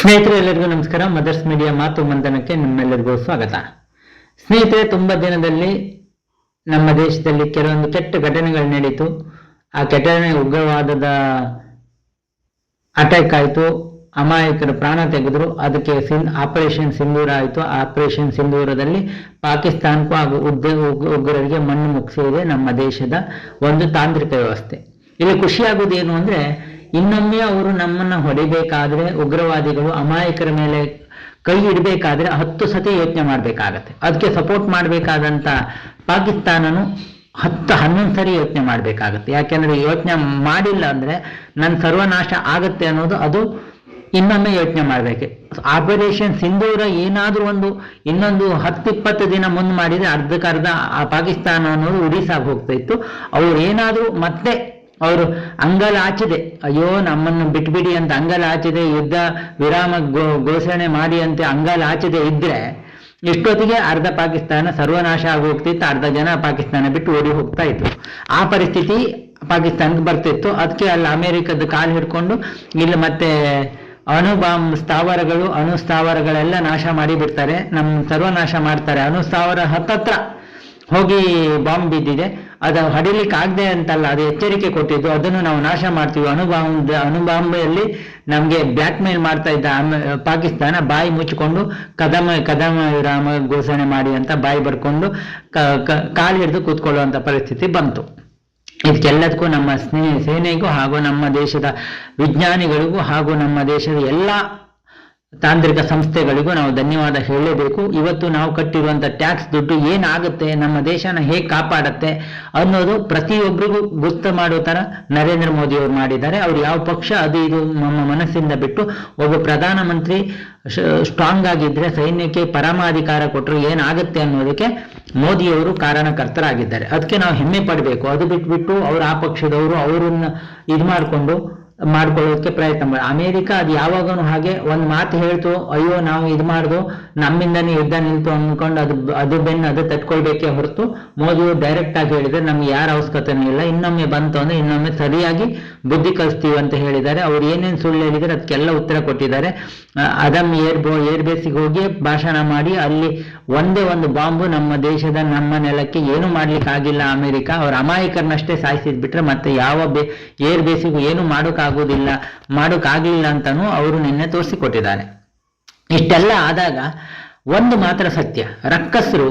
ಸ್ನೇಹಿತರೆ ಎಲ್ಲರಿಗೂ ನಮಸ್ಕಾರ. ಮದರ್ಸ್ ಮೀಡಿಯಾ ಮಾತು ಮಂದನಕ್ಕೆ ನಿಮ್ಮೆಲ್ಲರಿಗೂ ಸ್ವಾಗತ. ಸ್ನೇಹಿತರೆ, ತುಂಬಾ ದಿನದಲ್ಲಿ ನಮ್ಮ ದೇಶದಲ್ಲಿ ಕೆಲವೊಂದು ಕೆಟ್ಟ ಘಟನೆಗಳು ನಡೀತು. ಆ ಘಟನೆ ಉಗ್ರವಾದದ ಅಟ್ಯಾಕ್ ಆಯಿತು. ಅಮಾಯಕರು ಪ್ರಾಣ ತೆಗೆದ್ರು. ಅದಕ್ಕೆ ಸಿನ್ ಆಪರೇಷನ್ ಸಿಂಧೂರ ಆಯಿತು. ಆಪರೇಷನ್ ಸಿಂಧೂರದಲ್ಲಿ ಪಾಕಿಸ್ತಾನಕ್ಕೂ ಹಾಗೂ ಉದ್ದ ಉಗ್- ಉಗ್ರರಿಗೆ ಮಣ್ಣು ಮುಗಿಸಿದೆ ನಮ್ಮ ದೇಶದ ಒಂದು ತಾಂತ್ರಿಕ ವ್ಯವಸ್ಥೆ. ಇಲ್ಲಿ ಖುಷಿಯಾಗೋದು ಏನು ಅಂದ್ರೆ ಇನ್ನೊಮ್ಮೆ ಅವರು ನಮ್ಮನ್ನ ಹೊಡಿಬೇಕಾದ್ರೆ, ಉಗ್ರವಾದಿಗಳು ಅಮಾಯಕರ ಮೇಲೆ ಕೈ ಇಡಬೇಕಾದ್ರೆ ಹತ್ತು ಸತಿ ಯೋಚನೆ ಮಾಡಬೇಕಾಗತ್ತೆ. ಅದಕ್ಕೆ ಸಪೋರ್ಟ್ ಮಾಡಬೇಕಾದಂತ ಪಾಕಿಸ್ತಾನನು ಹತ್ತು, ಹನ್ನೊಂದು ಸರಿ ಯೋಚನೆ ಮಾಡಬೇಕಾಗತ್ತೆ. ಯಾಕೆಂದ್ರೆ ಯೋಚನೆ ಮಾಡಿಲ್ಲ ಅಂದ್ರೆ ನನ್ನ ಸರ್ವನಾಶ ಆಗತ್ತೆ ಅನ್ನೋದು ಅದು ಇನ್ನೊಮ್ಮೆ ಯೋಚನೆ ಮಾಡಬೇಕು. ಆಪರೇಷನ್ ಸಿಂಧೂರ ಏನಾದ್ರೂ ಒಂದು ಇನ್ನೊಂದು ಹತ್ತಿಪ್ಪತ್ತು ದಿನ ಮುಂದೆ ಮಾಡಿದ್ರೆ ಅರ್ಧಕ್ಕರ್ಧ ಆ ಪಾಕಿಸ್ತಾನ ಅನ್ನೋದು ಉಡಿಸಾಗಿ ಹೋಗ್ತಾ ಇತ್ತು. ಅವ್ರು ಏನಾದ್ರೂ ಮತ್ತೆ ಅವರು ಅಂಗಲಾಚಿದೆ ಅಯ್ಯೋ, ನಮ್ಮನ್ನು ಬಿಟ್ಬಿಡಿ ಅಂತ ಅಂಗಲಾಚಿದೆ ಯುದ್ಧ ವಿರಾಮ ಘೋಷಣೆ ಮಾಡಿ ಅಂತ ಅಂಗಲಾಚಿದೆ ಇದ್ರೆ, ಇಷ್ಟೊತ್ತಿಗೆ ಅರ್ಧ ಪಾಕಿಸ್ತಾನ ಸರ್ವನಾಶ ಆಗಿ ಹೋಗ್ತಿತ್ತು ಅರ್ಧ ಜನ ಪಾಕಿಸ್ತಾನ ಬಿಟ್ಟು ಓಡಿ ಹೋಗ್ತಾ ಇತ್ತು ಆ ಪರಿಸ್ಥಿತಿ ಪಾಕಿಸ್ತಾನಕ್ಕೆ ಬರ್ತಿತ್ತು. ಅದಕ್ಕೆ ಅಲ್ಲಿ ಅಮೆರಿಕದ ಕಾಲು ಹಿಡ್ಕೊಂಡು ಇಲ್ಲಿ ಮತ್ತೆ ಅಣು ಬಾಂಬ್ ಸ್ಥಾವರಗಳು, ಅಣು ಸ್ಥಾವರಗಳೆಲ್ಲ ನಾಶ ಮಾಡಿ ಬಿಡ್ತಾರೆ. ನಮ್ಮ ಸರ್ವನಾಶ ಮಾಡ್ತಾರೆ. ಅಣು ಸ್ಥಾವರ ಹತ್ತತ್ರ ಹೋಗಿ ಬಾಂಬ್ ಬಿದ್ದಿದೆ. ಅದು ಹೊಡಿಲಿಕ್ಕೆ ಆಗದೆ ಅಂತಲ್ಲ, ಅದು ಎಚ್ಚರಿಕೆ ಕೊಟ್ಟಿದ್ದು, ಅದನ್ನು ನಾವು ನಾಶ ಮಾಡ್ತೀವಿ. ಅಣುಬಾಂಬ್ ಅಣುಬಾಂಬೆಯಲ್ಲಿ ನಮಗೆ ಬ್ಲ್ಯಾಕ್ ಮೇಲ್ ಮಾಡ್ತಾ ಇದ್ದ ಪಾಕಿಸ್ತಾನ ಬಾಯಿ ಮುಚ್ಚಿಕೊಂಡು, ಕದಮ ಕದಮ ವಿರಾಮ ಘೋಷಣೆ ಮಾಡಿ ಅಂತ ಬಾಯಿ ಬರ್ಕೊಂಡು ಕಾಲು ಹಿಡಿದು ಕೂತ್ಕೊಳ್ಳುವಂಥ ಪರಿಸ್ಥಿತಿ ಬಂತು. ಇದಕ್ಕೆಲ್ಲದಕ್ಕೂ ನಮ್ಮ ಸ್ನೇ ಸೇನೆಗೂ ಹಾಗೂ ನಮ್ಮ ದೇಶದ ವಿಜ್ಞಾನಿಗಳಿಗೂ ಹಾಗೂ ನಮ್ಮ ದೇಶದ ಎಲ್ಲ ತಾಂತ್ರಿಕ ಸಂಸ್ಥೆಗಳಿಗೂ ನಾವು ಧನ್ಯವಾದ ಹೇಳಲೇಬೇಕು. ಇವತ್ತು ನಾವು ಕಟ್ಟಿರುವಂತ ಟ್ಯಾಕ್ಸ್ ದುಡ್ಡು ಏನಾಗುತ್ತೆ, ನಮ್ಮ ದೇಶನ ಹೇಗೆ ಕಾಪಾಡುತ್ತೆ ಅನ್ನೋದು ಪ್ರತಿಯೊಬ್ಬರಿಗೂ ಗುರ್ತು ಮಾಡೋ ತರ ನರೇಂದ್ರ ಮೋದಿ ಅವರು ಮಾಡಿದ್ದಾರೆ. ಅವ್ರು ಯಾವ ಪಕ್ಷ, ಅದು ಇದು ನಮ್ಮ ಮನಸ್ಸಿಂದ ಬಿಟ್ಟು ಒಬ್ಬ ಪ್ರಧಾನಮಂತ್ರಿ ಸ್ಟ್ರಾಂಗ್ ಆಗಿದ್ರೆ, ಸೈನ್ಯಕ್ಕೆ ಪರಮಾಧಿಕಾರ ಕೊಟ್ಟರು ಏನಾಗುತ್ತೆ ಅನ್ನೋದಕ್ಕೆ ಮೋದಿಯವರು ಕಾರಣಕರ್ತರಾಗಿದ್ದಾರೆ. ಅದಕ್ಕೆ ನಾವು ಹೆಮ್ಮೆ ಪಡಬೇಕು. ಅದು ಬಿಟ್ಬಿಟ್ಟು ಅವ್ರು ಆ ಪಕ್ಷದವರು, ಅವರನ್ನ ಇದು ಮಾಡಿಕೊಂಡು ಮಾಡ್ಕೊಳ್ಳೋದಕ್ಕೆ ಪ್ರಯತ್ನ ಮಾಡಿ. ಅಮೆರಿಕ ಅದು ಯಾವಾಗನು ಹಾಗೆ ಒಂದು ಮಾತು ಹೇಳ್ತು, ಅಯ್ಯೋ, ನಾವು ಇದು ಮಾಡ್ದು ನಮ್ಮಿಂದನೇ ಯುದ್ಧ ನಿಂತು ಅನ್ಕೊಂಡು ಅದು ಅದು ಬೆನ್ನು ಅದು ತಟ್ಕೊಳ್ಬೇಕೇ ಹೊರತು ಮೋದಿ ಡೈರೆಕ್ಟ್ ಆಗಿ ಹೇಳಿದ್ರೆ ನಮ್ಗೆ ಯಾರ ಅವಶ್ಯಕತೆನೂ ಇಲ್ಲ. ಇನ್ನೊಮ್ಮೆ ಬಂತು ಅಂದ್ರೆ ಇನ್ನೊಮ್ಮೆ ಸರಿಯಾಗಿ ಬುದ್ಧಿ ಕಲಿಸ್ತೀವಿ ಅಂತ ಹೇಳಿದ್ದಾರೆ. ಅವ್ರು ಏನೇನು ಸುಳ್ಳು ಹೇಳಿದ್ರೆ ಅದಕ್ಕೆಲ್ಲ ಉತ್ತರ ಕೊಟ್ಟಿದ್ದಾರೆ. ಅದಮ್ ಏರ್ ಬೋ, ಏರ್ ಬೇಸಿಗೆ ಹೋಗಿ ಭಾಷಣ ಮಾಡಿ ಅಲ್ಲಿ ಒಂದೇ ಒಂದು ಬಾಂಬು ನಮ್ಮ ದೇಶದ ನಮ್ಮ ನೆಲಕ್ಕೆ ಏನು ಮಾಡ್ಲಿಕ್ಕೆ ಆಗಿಲ್ಲ ಅಮೆರಿಕ. ಅವ್ರ ಅಮಾಯಕರನ್ನಷ್ಟೇ ಸಾಯಿಸಿದ್ ಬಿಟ್ರೆ ಮತ್ತೆ ಯಾವ ಏರ್ ಬೇಸಿಗೂ ಏನು ಮಾಡೋಕ್ಕಾಗೋದಿಲ್ಲ ಮಾಡೋಕ್ಕಾಗಲಿಲ್ಲ ಅಂತಾನೂ ಅವರು ನಿನ್ನೆ ತೋರಿಸಿಕೊಟ್ಟಿದ್ದಾರೆ ಇಷ್ಟೆಲ್ಲ ಆದಾಗ ಒಂದು ಮಾತ್ರ ಸತ್ಯ ರಕ್ಕಸರು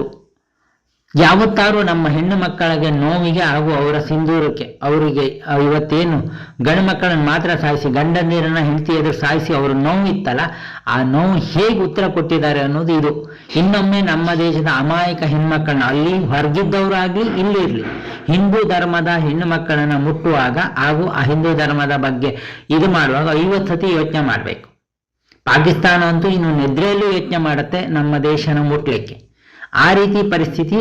ಯಾವತ್ತಾರು ನಮ್ಮ ಹೆಣ್ಣು ಮಕ್ಕಳಿಗೆ ನೋವಿಗೆ ಹಾಗೂ ಅವರ ಸಿಂಧೂರಕ್ಕೆ ಅವರಿಗೆ ಇವತ್ತೇನು ಗಂಡು ಮಕ್ಕಳನ್ನು ಮಾತ್ರ ಸಾಯಿಸಿ ಗಂಡಂದಿರನ್ನ ಹೆಂಡತಿ ಎದುರು ಸಾಯಿಸಿ ಅವ್ರ ನೋವು ಇತ್ತಲ್ಲ ಆ ನೋವು ಹೇಗೆ ಉತ್ತರ ಕೊಟ್ಟಿದ್ದಾರೆ ಅನ್ನೋದು ಇದು. ಇನ್ನೊಮ್ಮೆ ನಮ್ಮ ದೇಶದ ಅಮಾಯಕ ಹೆಣ್ಮಕ್ಕಳನ್ನ ಅಲ್ಲಿ ಹೊರಗಿದ್ದವರಾಗ್ಲಿ, ಇಲ್ಲಿ ಇರಲಿ. ಹಿಂದೂ ಧರ್ಮದ ಹೆಣ್ಣು ಮಕ್ಕಳನ್ನ ಮುಟ್ಟುವಾಗ ಹಾಗೂ ಆ ಹಿಂದೂ ಧರ್ಮದ ಬಗ್ಗೆ ಇದು ಮಾಡುವಾಗ ಐವತ್ತು ಸತಿ ಯೋಚನೆ ಮಾಡಬೇಕು. ಪಾಕಿಸ್ತಾನ ಅಂತೂ ಇನ್ನು ನಿದ್ರೆಯಲ್ಲೂ ಯೋಚನೆ ಮಾಡುತ್ತೆ ನಮ್ಮ ದೇಶನ ಮುಟ್ಲಿಕ್ಕೆ. ಆ ರೀತಿ ಪರಿಸ್ಥಿತಿ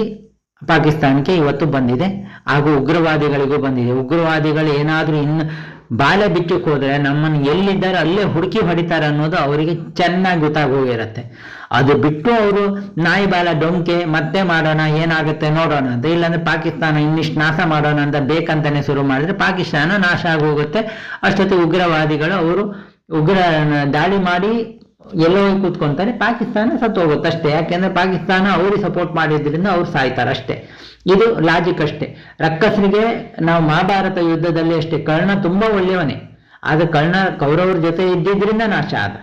ಪಾಕಿಸ್ತಾನಕ್ಕೆ ಇವತ್ತು ಬಂದಿದೆ. ಹಾಗೂ ಉಗ್ರವಾದಿಗಳಿಗೂ ಬಂದಿದೆ. ಉಗ್ರವಾದಿಗಳು ಏನಾದರೂ ಇನ್ನು ಬಾಲ ಬಿಟ್ಟಕ್ಕೆ ಹೋದ್ರೆ ನಮ್ಮನ್ನು ಎಲ್ಲಿದ್ದಾರೆ, ಅಲ್ಲೇ ಹುಡುಕಿ ಹೊಡಿತಾರೆ ಅನ್ನೋದು ಅವರಿಗೆ ಚೆನ್ನಾಗಿ ಗೊತ್ತಾಗೋಗಿರುತ್ತೆ. ಅದು ಬಿಟ್ಟು ಅವರು ನಾಯಿ ಬಾಲ ಡೊಂಕೆ ಮತ್ತೆ ಮಾಡೋಣ, ಏನಾಗುತ್ತೆ ನೋಡೋಣ ಅಂತ. ಇಲ್ಲಾಂದ್ರೆ ಪಾಕಿಸ್ತಾನ ಇನ್ನಿಷ್ಟು ನಾಶ ಮಾಡೋಣ ಅಂತ ಬೇಕಂತಾನೆ ಶುರು ಮಾಡಿದ್ರೆ ಪಾಕಿಸ್ತಾನ ನಾಶ ಆಗೋಗುತ್ತೆ. ಅಷ್ಟೊತ್ತಿಗೆ ಉಗ್ರವಾದಿಗಳು ಅವರು ಉಗ್ರ ದಾಳಿ ಮಾಡಿ ಎಲ್ಲೋ ಕೂತ್ಕೊಂತಾರೆ. ಪಾಕಿಸ್ತಾನ ಸತ್ತು ಹೋಗುತ್ತೆ ಅಷ್ಟೇ. ಯಾಕೆಂದ್ರೆ ಪಾಕಿಸ್ತಾನ ಅವ್ರಿಗೆ ಸಪೋರ್ಟ್ ಮಾಡಿದ್ರಿಂದ ಅವ್ರು ಸಾಯ್ತಾರೆ ಅಷ್ಟೇ. ಇದು ಲಾಜಿಕ್ ಅಷ್ಟೇ. ರಕ್ಕಸರಿಗೆ ನಾವು ಮಹಾಭಾರತ ಯುದ್ಧದಲ್ಲಿ ಅಷ್ಟೇ. ಕರ್ಣ ತುಂಬಾ ಒಳ್ಳೆಯವನೇ. ಆದ್ರೆ ಕರ್ಣ ಕೌರವ್ರ ಜೊತೆ ಇದ್ದಿದ್ರಿಂದ ನಾಶ ಆದ.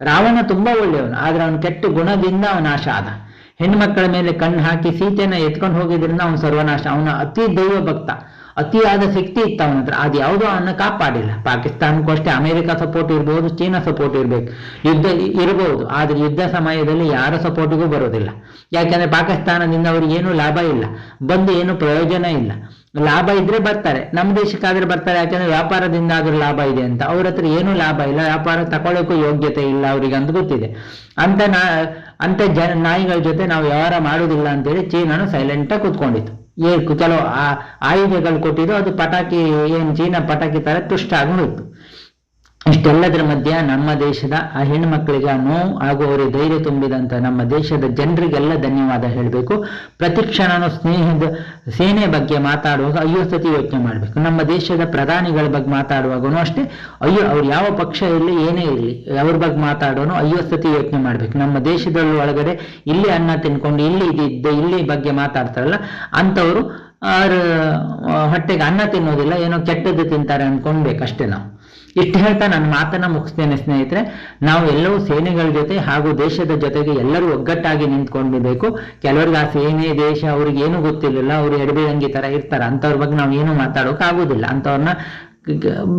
ರಾವಣ ತುಂಬಾ ಒಳ್ಳೆಯವನು. ಆದ್ರೆ ಅವನ ಕೆಟ್ಟ ಗುಣದಿಂದ ಅವನ ನಾಶ ಆದ. ಹೆಣ್ಮಕ್ಕಳ ಮೇಲೆ ಕಣ್ಣು ಹಾಕಿ ಸೀತೆನ ಎತ್ಕೊಂಡು ಹೋಗಿದ್ರಿಂದ ಅವನು ಸರ್ವನಾಶ. ಅವನ ಅತಿ ದೈವ ಭಕ್ತ ಅತಿಯಾದ ಶಕ್ತಿ ಇತ್ತು ಅವನ ಹತ್ರ. ಅದು ಯಾವುದೋ ಅವನ್ನ ಕಾಪಾಡಿಲ್ಲ. ಪಾಕಿಸ್ತಾನಕ್ಕೂ ಅಷ್ಟೇ, ಅಮೆರಿಕ ಸಪೋರ್ಟ್ ಇರ್ಬೋದು, ಚೀನಾ ಸಪೋರ್ಟ್ ಇರಬೇಕು. ಯುದ್ಧ ಇರಬಹುದು ಆದ್ರೆ ಯುದ್ಧ ಸಮಯದಲ್ಲಿ ಯಾರ ಸಪೋರ್ಟಿಗೂ ಬರೋದಿಲ್ಲ ಯಾಕಂದ್ರೆ ಪಾಕಿಸ್ತಾನದಿಂದ ಅವ್ರಿಗೆ ಏನು ಲಾಭ ಇಲ್ಲ. ಬಂದು ಏನು ಪ್ರಯೋಜನ ಇಲ್ಲ. ಲಾಭ ಇದ್ರೆ ಬರ್ತಾರೆ. ನಮ್ಮ ದೇಶಕ್ಕಾದ್ರೆ ಬರ್ತಾರೆ. ಯಾಕಂದ್ರೆ ವ್ಯಾಪಾರದಿಂದ ಆದ್ರೂ ಲಾಭ ಇದೆ ಅಂತ. ಅವ್ರ ಹತ್ರ ಏನು ಲಾಭ ಇಲ್ಲ. ವ್ಯಾಪಾರ ತಗೊಳ್ಳೋಕ್ಕೂ ಯೋಗ್ಯತೆ ಇಲ್ಲ ಅವ್ರಿಗೆ ಅಂತ ಗೊತ್ತಿದೆ. ಅಂತ ನಾ, ಅಂತ ಜನ, ನಾಯಿಗಳ ಜೊತೆ ನಾವು ವ್ಯವಹಾರ ಮಾಡುವುದಿಲ್ಲ ಅಂತೇಳಿ ಚೀನಾನು ಸೈಲೆಂಟಾಗಿ ಕೂತ್ಕೊಂಡಿತ್ತು. ಏ ಕೆಲವು ಆಯುಧಗಳು ಕೊಟ್ಟಿದ್ರು ಅದು ಪಟಾಕಿ ಏನು ಚೀನಾ ಪಟಾಕಿ ತರ ತುಷ್ಟ ಆಗಿ ಇಷ್ಟೆಲ್ಲದರ ಮಧ್ಯೆ ನಮ್ಮ ದೇಶದ ಆ ಹೆಣ್ಮಕ್ಳಿಗೆ ನೋವು ಹಾಗೂ ಅವರಿಗೆ ಧೈರ್ಯ ತುಂಬಿದಂತ ನಮ್ಮ ದೇಶದ ಜನರಿಗೆಲ್ಲ ಧನ್ಯವಾದ ಹೇಳಬೇಕು. ಪ್ರತಿ ಕ್ಷಣನೂ ಸ್ನೇಹದ ಸೇನೆ ಬಗ್ಗೆ ಮಾತಾಡುವಾಗ ಅಯ್ಯೋ ಸತಿ ಯೋಚನೆ ಮಾಡಬೇಕು. ನಮ್ಮ ದೇಶದ ಪ್ರಧಾನಿಗಳ ಬಗ್ಗೆ ಮಾತಾಡುವಾಗೂ ಅಷ್ಟೇ ಅಯ್ಯೋ ಅವ್ರು ಯಾವ ಪಕ್ಷ ಇರಲಿ, ಏನೇ ಇರಲಿ, ಅವ್ರ ಬಗ್ಗೆ ಮಾತಾಡೋನು ಅಯ್ಯೋ ಸತಿ ಯೋಚನೆ ಮಾಡ್ಬೇಕು. ನಮ್ಮ ದೇಶದಲ್ಲಿ ಒಳಗಡೆ ಇಲ್ಲಿ ಅನ್ನ ತಿನ್ಕೊಂಡು, ಇಲ್ಲಿ ಇದ್ದ, ಇಲ್ಲಿ ಬಗ್ಗೆ ಮಾತಾಡ್ತಾರಲ್ಲ, ಅಂಥವ್ರು ಅವ್ರ ಹೊಟ್ಟೆಗೆ ಅನ್ನ ತಿನ್ನೋದಿಲ್ಲ, ಏನೋ ಕೆಟ್ಟದ್ದು ತಿಂತಾರೆ ಅನ್ಕೊಂಡ್ಬೇಕು ಅಷ್ಟೇ ನಾವು. ಇಷ್ಟು ಹೇಳ್ತಾ ನನ್ನ ಮಾತನ್ನ ಮುಗಿಸ್ತೇನೆ, ಸ್ನೇಹಿತರೆ. ನಾವು ಎಲ್ಲವೂ ಸೇನೆಗಳ ಜೊತೆ ಹಾಗೂ ದೇಶದ ಜೊತೆಗೆ ಎಲ್ಲರೂ ಒಗ್ಗಟ್ಟಾಗಿ ನಿಂತ್ಕೊಂಡಿರ್ಬೇಕು. ಕೆಲವರಿಗೆ ಆ ಸೇನೆ, ದೇಶ, ಅವ್ರಿಗೆ ಏನು ಗೊತ್ತಿರಲಿಲ್ಲ. ಅವ್ರು ಎಡಬಿಡಂಗಿ ತರ ಇರ್ತಾರೆ. ಅಂತವ್ರ ಬಗ್ಗೆ ನಾವು ಏನು ಮಾತಾಡೋಕೆ ಆಗೋದಿಲ್ಲ. ಅಂತವ್ರನ್ನ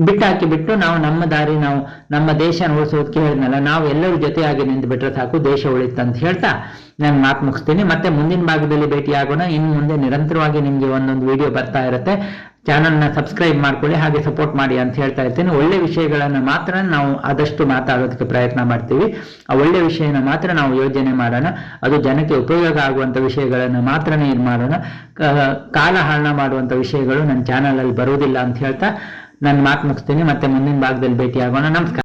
ಬಿಟ್ಟಾಕಿ ಬಿಟ್ಟು ನಾವು ನಮ್ಮ ದಾರಿ, ನಾವು ನಮ್ಮ ದೇಶ ಉಳಿಸೋದಕ್ಕೆ ಹೇಳಿದ್ನಲ್ಲ, ನಾವು ಎಲ್ಲರೂ ಜೊತೆಯಾಗಿ ನಿಂತು ಬಿಟ್ರೆ ಸಾಕು, ದೇಶ ಉಳಿತಂತ ಹೇಳ್ತಾ. ನಾನು ಮಾತು ಮುಗಿಸ್ತೀನಿ. ಮತ್ತೆ ಮುಂದಿನ ಭಾಗದಲ್ಲಿ ಭೇಟಿಯಾಗೋಣ ಇನ್ನು ಮುಂದೆ ನಿರಂತರವಾಗಿ ನಿಮಗೆ ಒಂದೊಂದು ವಿಡಿಯೋ ಬರ್ತಾ ಇರುತ್ತೆ. ಚಾನಲ್ನ ಸಬ್ಸ್ಕ್ರೈಬ್ ಮಾಡ್ಕೊಳ್ಳಿ, ಹಾಗೆ ಸಪೋರ್ಟ್ ಮಾಡಿ ಅಂತ ಹೇಳ್ತಾ ಇರ್ತೀನಿ. ಒಳ್ಳೆ ವಿಷಯಗಳನ್ನು ಮಾತ್ರ ನಾವು ಆದಷ್ಟು ಮಾತಾಡೋದಕ್ಕೆ ಪ್ರಯತ್ನ ಮಾಡ್ತೀವಿ. ಆ ಒಳ್ಳೆ ವಿಷಯನ ಮಾತ್ರ ನಾವು ಯೋಜನೆ ಮಾಡೋಣ. ಅದು ಜನಕ್ಕೆ ಉಪಯೋಗ ಆಗುವಂಥ ವಿಷಯಗಳನ್ನು ಮಾತ್ರನೇ ಇದು ಮಾಡೋಣ. ಕಾಲ ಹರಣ ಮಾಡುವಂಥ ವಿಷಯಗಳು ನನ್ನ ಚಾನಲಲ್ಲಿ ಬರುವುದಿಲ್ಲ ಅಂತ ಹೇಳ್ತಾ ನನ್ನ ಮಾತು ಮುಗಿಸ್ತೀನಿ. ಮತ್ತೆ ಮುಂದಿನ ಭಾಗದಲ್ಲಿ ಭೇಟಿಯಾಗೋಣ ನಮಸ್ಕಾರ.